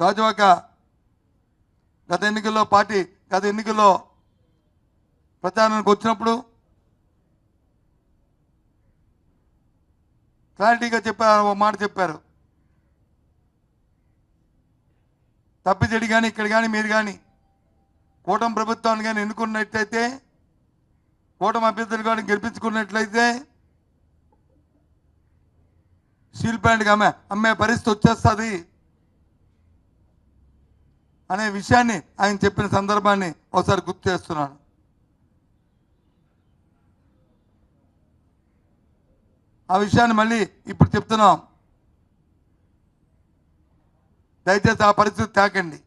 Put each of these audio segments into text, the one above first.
గాజువాక గత ఎన్నికల్లో పార్టీ గత ఎన్నికల్లో ప్రచారానికి వచ్చినప్పుడు క్లారిటీగా చెప్పారు ఒక మాట చెప్పారు. తప్పిచెడి కానీ ఇక్కడ కానీ మీరు కానీ కూటమి ప్రభుత్వాన్ని కానీ ఎన్నుకున్నట్లయితే కూటమి అభ్యర్థులు కానీ గెలిపించుకున్నట్లయితే స్టీల్ ప్లాంట్కి అమ్మే అమ్మే పరిస్థితి వచ్చేస్తుంది. అనే విషయాన్ని ఆయన చెప్పిన సందర్భాన్ని ఒకసారి గుర్తు చేస్తున్నాను. ఆ విషయాన్ని మళ్ళీ ఇప్పుడు చెప్తున్నాం. దయచేసి ఆ పరిస్థితి తాకండి.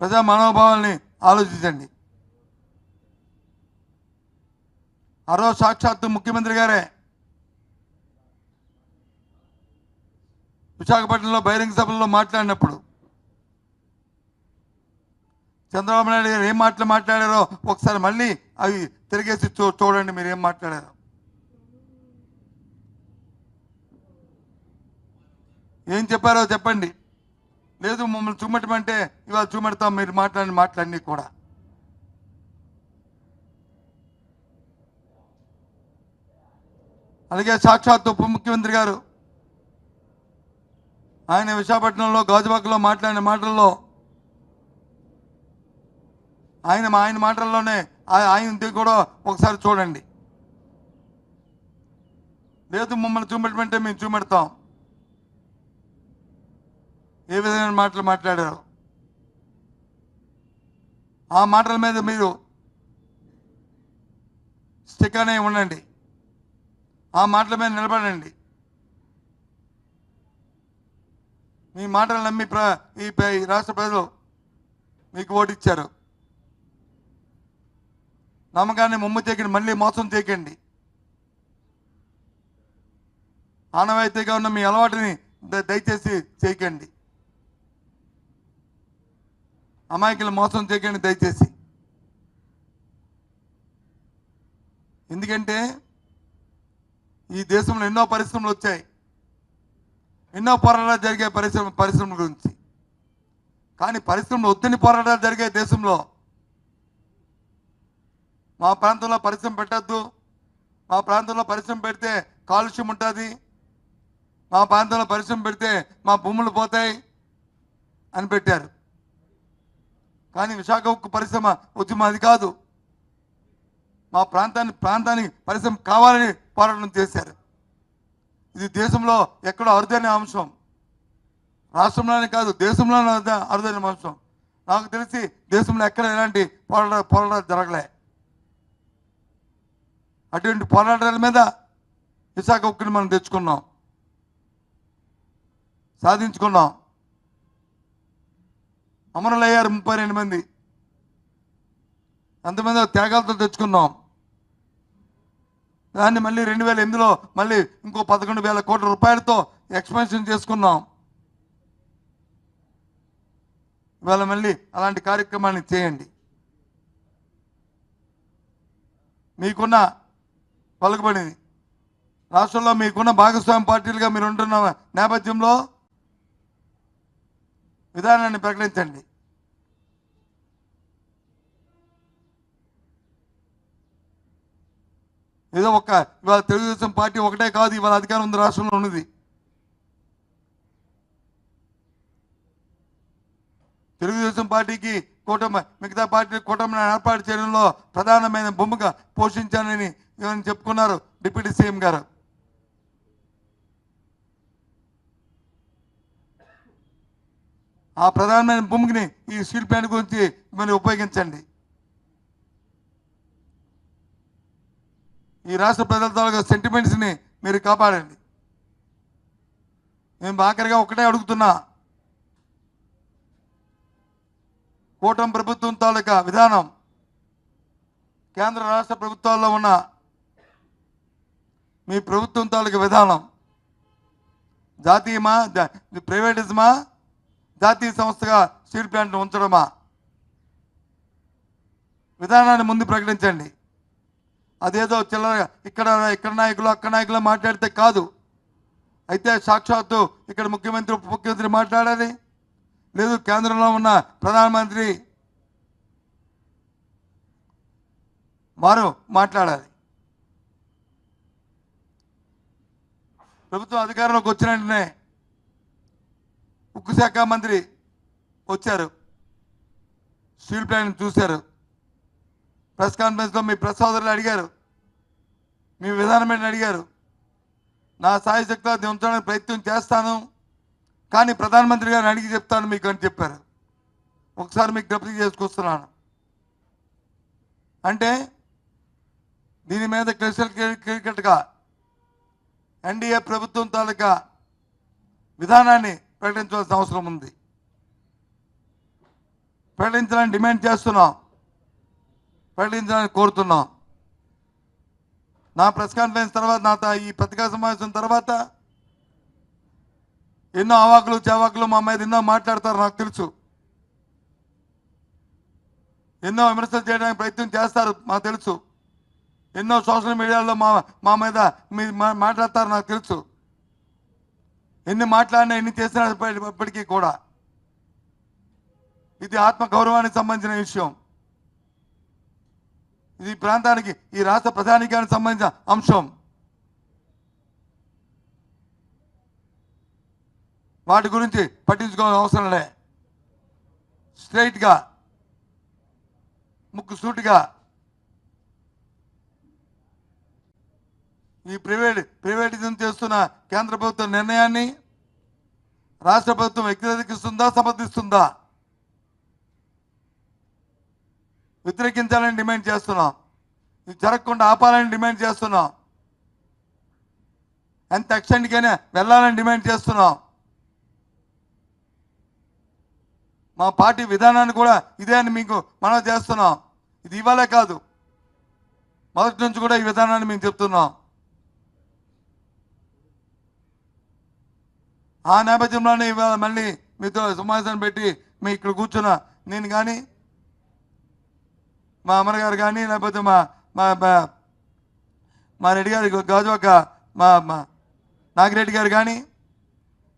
ప్రజా మనోభావాల్ని ఆలోచించండి. ఆ రోజు సాక్షాత్తు ముఖ్యమంత్రి గారే విశాఖపట్నంలో బహిరంగ సభల్లో మాట్లాడినప్పుడు చంద్రబాబు నాయుడు గారు ఏం మాటలు మాట్లాడారో ఒకసారి మళ్ళీ అవి తిరిగేసి చూ చూడండి మీరు ఏం మాట్లాడారో. ఏం చెప్పారో చెప్పండి. లేదు మమ్మల్ని చూమటమంటే ఇవాళ చూపెడతాం మీరు మాట్లాడిన మాటలన్నీ కూడా. అలాగే సాక్షాత్ ఉప ముఖ్యమంత్రి గారు ఆయన విశాఖపట్నంలో గాజువాకలో మాట్లాడిన మాటల్లో ఆయన ఆయన మాటల్లోనే ఆయన ఆయనది కూడా ఒకసారి చూడండి. లేదు మమ్మల్ని చూపెట్టమంటే మేము చూపెడతాం. ఏ విధమైన మాటలు మాట్లాడారు? ఆ మాటల మీద మీరు స్టిక్ అనే ఉండండి. ఆ మాటల మీద నిలబడండి. మీ మాటలు నమ్మి ప్ర ఈ రాష్ట్ర ప్రజలు మీకు ఓటిచ్చారు నమ్మకాన్ని మొమ్ము తేకండి మళ్ళీ మోసం తేకండి. ఆనవాయితీగా ఉన్న మీ అలవాటుని దయచేసి చేయకండి. అమాయకులు మోసం చేయకండి దయచేసి. ఎందుకంటే ఈ దేశంలో ఎన్నో పరిశ్రమలు వచ్చాయి. ఎన్నో పోరాటాలు జరిగే పరిశ్రమ పరిశ్రమల గురించి. కానీ పరిశ్రమలు ఒత్తిడి పోరాటాలు జరిగే దేశంలో మా ప్రాంతంలో పరిశ్రమ పెట్టద్దు. మా ప్రాంతంలో పరిశ్రమ పెడితే కాలుష్యం ఉంటుంది. మా ప్రాంతంలో పరిశ్రమ పెడితే మా భూములు పోతాయి అని పెట్టారు. కానీ విశాఖ ఉక్కు పరిశ్రమ ఉద్యమం అది కాదు. మా ప్రాంతాన్ని ప్రాంతానికి పరిశ్రమ కావాలని పోరాటం చేశారు. ఇది దేశంలో ఎక్కడో అరుదైన అంశం. రాష్ట్రంలోనే కాదు దేశంలోనే అరుదైన అంశం. నాకు తెలిసి దేశంలో ఎక్కడ ఎలాంటి పోరాట పోరాటాలు జరగలే. అటువంటి పోరాటాల మీద విశాఖ ఉక్కుని మనం తెచ్చుకున్నాం. సాధించుకున్నాం. అమరులయ్యారు ముప్పై రెండు మంది. ఎంతమంది త్యాగాలతో తెచ్చుకున్నాం. దాన్ని మళ్ళీ రెండు వేల ఎనిమిదిలో మళ్ళీ ఇంకో పదకొండు వేల కోట్ల రూపాయలతో ఎక్స్పెన్షన్ చేసుకున్నాం. ఇవాళ మళ్ళీ అలాంటి కార్యక్రమాన్ని చేయండి. మీకున్న పలుకుబడింది రాష్ట్రంలో మీకున్న భాగస్వామి పార్టీలుగా మీరు ఉంటున్న నేపథ్యంలో విధానాన్ని ప్రకటించండి. ఏదో ఒక ఇవాళ తెలుగుదేశం పార్టీ ఒకటే కాదు ఇవాళ అధికారం ఉంది రాష్ట్రంలో ఉన్నది. తెలుగుదేశం పార్టీకి కూటమి మిగతా పార్టీ కూటమిని ఏర్పాటు చేయడంలో ప్రధానమైన భూమిక పోషించానని చెప్పుకున్నారు డిప్యూటీ సీఎం గారు. ఆ ప్రధానమైన భూమికిని ఈ స్టీల్ ప్లాంట్ గురించి మరి ఉపయోగించండి. ఈ రాష్ట్ర ప్రజల తాలూకా సెంటిమెంట్స్ని మీరు కాపాడండి. మేము ఆఖరిగా ఒకటే అడుగుతున్నా. కూటమి ప్రభుత్వం తాలూకా విధానం కేంద్ర రాష్ట్ర ప్రభుత్వాల్లో ఉన్న మీ ప్రభుత్వం తాలూకా విధానం జాతీయమా ప్రైవేటిజమా జాతీయ సంస్థగా స్టీల్ ప్లాంట్ ఉంచడమా విధానాన్ని ముందు ప్రకటించండి. అదేదో చిల్లర ఇక్కడ ఇక్కడ నాయకులు అక్కడ నాయకులు మాట్లాడితే కాదు. అయితే సాక్షాత్తు ఇక్కడ ముఖ్యమంత్రి ఉప ముఖ్యమంత్రి మాట్లాడాలి. లేదు కేంద్రంలో ఉన్న ప్రధానమంత్రి వారు మాట్లాడాలి. ప్రభుత్వం అధికారంలోకి వచ్చిన వెంటనే ఉక్కు శాఖ మంత్రి వచ్చారు. స్టీల్ ప్లాంట్ చూశారు. ప్రెస్ కాన్ఫరెన్స్లో మీ ప్రెస్ సోదరులు అడిగారు. మీ విధానం ఏంటి అడిగారు. నా సాయి శక్తిలో ఉంచడానికి ప్రయత్నం చేస్తాను. కానీ ప్రధానమంత్రి గారిని అడిగి చెప్తాను మీకు అని చెప్పారు. ఒకసారి మీకు జ్ఞప్తి చేసుకొస్తున్నాను. అంటే దీని మీద క్రిస్టల్ క్రికెట్గా ఎన్డీఏ ప్రభుత్వం తాలూకా విధానాన్ని ప్రకటించవలసిన అవసరం ఉంది. ప్రకటించాలని డిమాండ్ చేస్తున్నాం. ప్రకటించాలని కోరుతున్నాం. నా ప్రెస్ కాన్ఫరెన్స్ తర్వాత నా ఈ పత్రికా సమావేశం తర్వాత ఎన్నో అవాకులు చవాకులు మా మీద ఎన్నో మాట్లాడతారు నాకు తెలుసు. ఎన్నో విమర్శలు చేయడానికి ప్రయత్నం చేస్తారు మాకు తెలుసు. ఎన్నో సోషల్ మీడియాలో మా మా మీద మీ మా- మాట్లాడతారు నాకు తెలుసు. ఎన్ని మాట్లాడినా ఎన్ని చేసినా ఇప్పటికీ కూడా. ఇది ఆత్మ గౌరవానికి సంబంధించిన విషయం. ఈ ప్రాంతానికి ఈ రాష్ట్ర ప్రధానికానికి సంబంధించిన అంశం. వాటి గురించి పట్టించుకోవాల్సిన అవసరం లే. స్ట్రైట్గా ముక్కు సూటిగా ఈ ప్రైవేట్ ప్రైవేటిజం చేస్తున్న కేంద్ర ప్రభుత్వ నిర్ణయాన్ని రాష్ట్ర ప్రభుత్వం వ్యతిరేకిస్తుందా సమర్థిస్తుందా? వ్యతిరేకించాలని డిమాండ్ చేస్తున్నాం. ఇది జరగకుండా ఆపాలని డిమాండ్ చేస్తున్నాం. ఎంత ఎక్స్టెంట్కైనా వెళ్ళాలని డిమాండ్ చేస్తున్నాం. మా పార్టీ విధానాన్ని కూడా ఇదే అని మీకు మనం చేస్తున్నాం. ఇది ఇవ్వాలే కాదు. మొదటి నుంచి కూడా ఈ విధానాన్ని మేము చెప్తున్నాం. ఆ నేపథ్యంలోనే ఇవాళ మళ్ళీ మీతో సమావేశాన్ని పెట్టి మీ ఇక్కడ కూర్చున్న నేను కానీ మా అమ్మగారు కానీ లేకపోతే మా మా మా- మా రెడ్డి గారి గాజువాక మా మా నాగిరెడ్డి గారు కానీ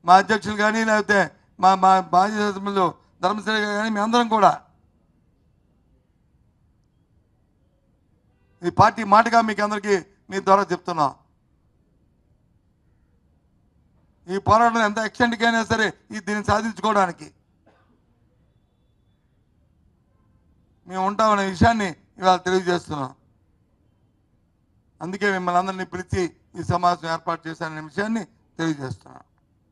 మా అధ్యక్షులు కానీ లేకపోతే మా మా బాధ్యతలు ధర్మశ్రీ గారు కానీ మేమందరం కూడా ఈ పార్టీ మాటగా మీకు అందరికీ మీ ద్వారా చెప్తున్నాం. ఈ పోరాటం ఎంత ఎక్స్టెంట్కైనా సరే ఈ దీన్ని సాధించుకోవడానికి మేము ఉంటామనే విషయాన్ని ఇవాళ తెలియజేస్తున్నాం. అందుకే మిమ్మల్ని అందరినీ పిలిచి ఈ సమావేశం ఏర్పాటు చేశాననే విషయాన్ని తెలియజేస్తున్నాం.